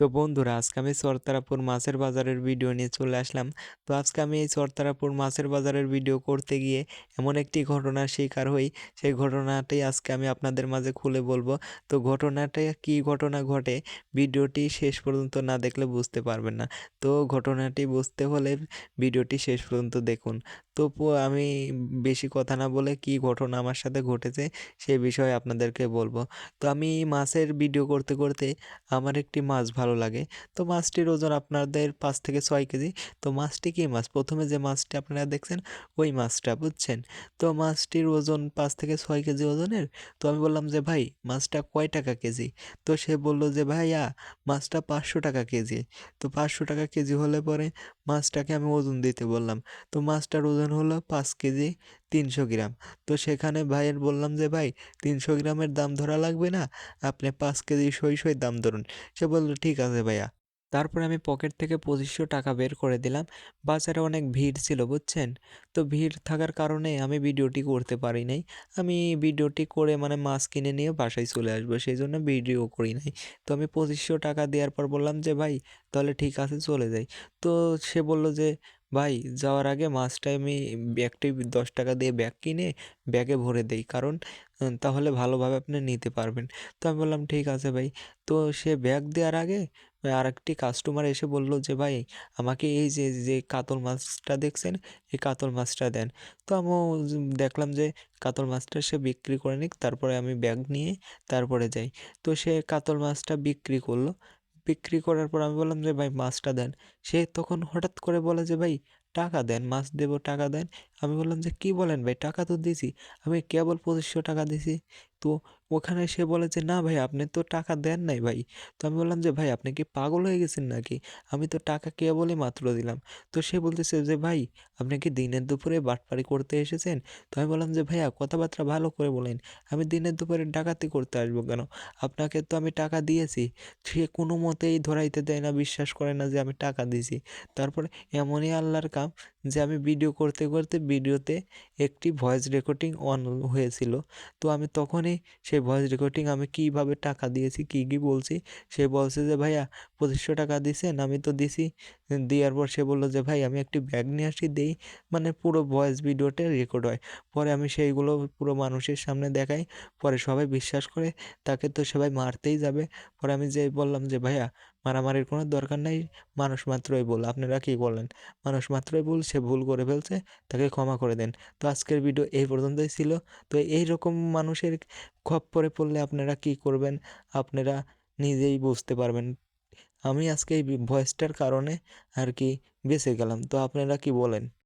তো বন্ধুরা, আজকে আমি চরতারাপুর মাছের বাজারের ভিডিও নিয়ে চলে আসলাম। তো আজকে আমি এই চরতারাপুর মাছের বাজারের ভিডিও করতে গিয়ে এমন একটি ঘটনার শিকার হই। সেই ঘটনাটাই আজকে আমি আপনাদের মাঝে খুলে বলব। তো ঘটনাটা কি ঘটনা ঘটে, ভিডিওটি শেষ পর্যন্ত না দেখলে বুঝতে পারবেন না। তো ঘটনাটি বুঝতে হলে ভিডিওটি শেষ পর্যন্ত দেখুন। তো আমি বেশি কথা না বলে কি ঘটনা আমার সাথে ঘটেছে সে বিষয়ে আপনাদেরকে বলব। তো আমি মাছের ভিডিও করতে করতে আমার একটি মাছ লাগে। তো মাছটির ওজন আপনাদের পাঁচ থেকে ছয় কেজি। তো মাছটি কী মাছ? প্রথমে যে মাছটি আপনারা দেখছেন, ওই মাছটা, বুঝছেন? তো মাছটির ওজন পাঁচ থেকে ছয় কেজি ওজনের। তো আমি বললাম যে, ভাই, মাছটা কয় টাকা কেজি? তো সে বলল যে, ভাইয়া, মাছটা পাঁচশো টাকা কেজি। তো পাঁচশো টাকা কেজি হলে পরে মাছটাকে আমি ওজন দিতে বললাম। তো মাছটার ওজন হলো পাঁচ কেজি। তিনশো গ্রাম। তো সেখানে ভাইয়ের বললাম যে, ভাই, তিনশো গ্রামের দাম ধরা লাগবে না? আপনি পাঁচ কেজি সই সই দাম ধরুন। সে বলল, ঠিক আছে ভাইয়া। তারপরে আমি পকেট থেকে পঁচিশশো টাকা বের করে দিলাম। বাজারে অনেক ভিড় ছিল, বুঝছেন? তো ভিড় থাকার কারণে আমি ভিডিওটি করতে পারি নাই। আমি ভিডিওটি করে মানে মাছ কিনে নিয়ে বাসায় চলে আসব সেই জন্য ভিডিও করি নাই। তো আমি পঁচিশশো টাকা দেওয়ার পর বললাম যে, ভাই, তাহলে ঠিক আছে, চলে যাই। তো সে বলল যে ভাই যাওয়ার আগে মাছটা আমি ব্যাগটি দশ টাকা দিয়ে ব্যাগ কিনে ব্যাগে ভরে দেই। কারণ তাহলে ভালোভাবে আপনি নিতে পারবেন। তো আমি বললাম, ঠিক আছে ভাই। তো সে ব্যাগ দেওয়ার আগে আরেকটি কাস্টমার এসে বলল যে, ভাই, আমাকে এই যে যে কাতল মাছটা দেখছেন, এই কাতল মাছটা দেন। তো আমিও দেখলাম যে কাতল মাছটা সে বিক্রি করে নিক, তারপরে আমি ব্যাগ নিয়ে তারপরে যাই। তো সে কাতল মাছটা বিক্রি করল। বিক্রি করার পর আমি বললাম যে, ভাই, মাছটা দেন। সে তখন হঠাৎ করে বলে যে, ভাই, টাকা দেন, মাছ দেব, টাকা দেন। আমি বললাম যে, কী বলেন ভাই, টাকা তো দিছি। আমি কেবল পঁচিশশো টাকা দিছি। তো ওখানে সে বলে যে, না ভাই, আপনি তো টাকা দেন নাই ভাই। তো আমি বললাম যে, ভাই, আপনি কি পাগল হয়ে গেছেন নাকি? আমি তো টাকা কেবলই মাত্র দিলাম। তো সে বলতেছে যে, ভাই, আপনি কি দিনের দুপুরে বাটপাড়ি করতে এসেছেন? তো আমি বললাম যে, ভাইয়া, কথাবার্তা ভালো করে বলেন। আমি দিনের দুপুরে ডাকাতি করতে আসব কেন? আপনাকে তো আমি টাকা দিয়েছি। সে কোনো মতেই ধরাইতে দেয় না, বিশ্বাস করে না যে আমি টাকা দিয়েছি। তারপরে এমনই আল্লাহর কাম যে, আমি ভিডিও করতে করতে ভিডিওতে একটি ভয়েস রেকর্ডিং অন হয়েছিল। তো আমি তখনই সেই ভয়েস রেকর্ডিং আমি কীভাবে টাকা দিয়েছি, কী কী বলছি, সে বলছে যে, ভাইয়া, পঁচিশশো টাকা দিছেন, আমি তো দিছি। দেওয়ার পর সে বলল যে, ভাই, আমি একটি ব্যাগ নিয়ে আসি, দিই। মানে পুরো ভয়েস ভিডিওটা রেকর্ড হয়। পরে আমি সেইগুলো পুরো মানুষের সামনে দেখাই। পরে সবাই বিশ্বাস করে, তাকে তো সবাই মারতেই যাবে। পরে আমি যে বললাম যে, ভাইয়া মারামারির কোনো দরকার নাই। মানুষ মাত্রই ভুল। আপনারা কী বলেন? মানুষ মাত্রই ভুল, সে ভুল করে ফেলছে, তাকে ক্ষমা করে দেন। তো আজকের ভিডিও এই পর্যন্তই ছিল। তো এই রকম মানুষের খপ্পরে পড়লে আপনারা কি করবেন? আপনারা নিজেই বুঝতে পারবেন। আমি আজকে এই ভয়েসটার কারণে আর কি বেঁচে গেলাম। তো আপনারা কি বলেন?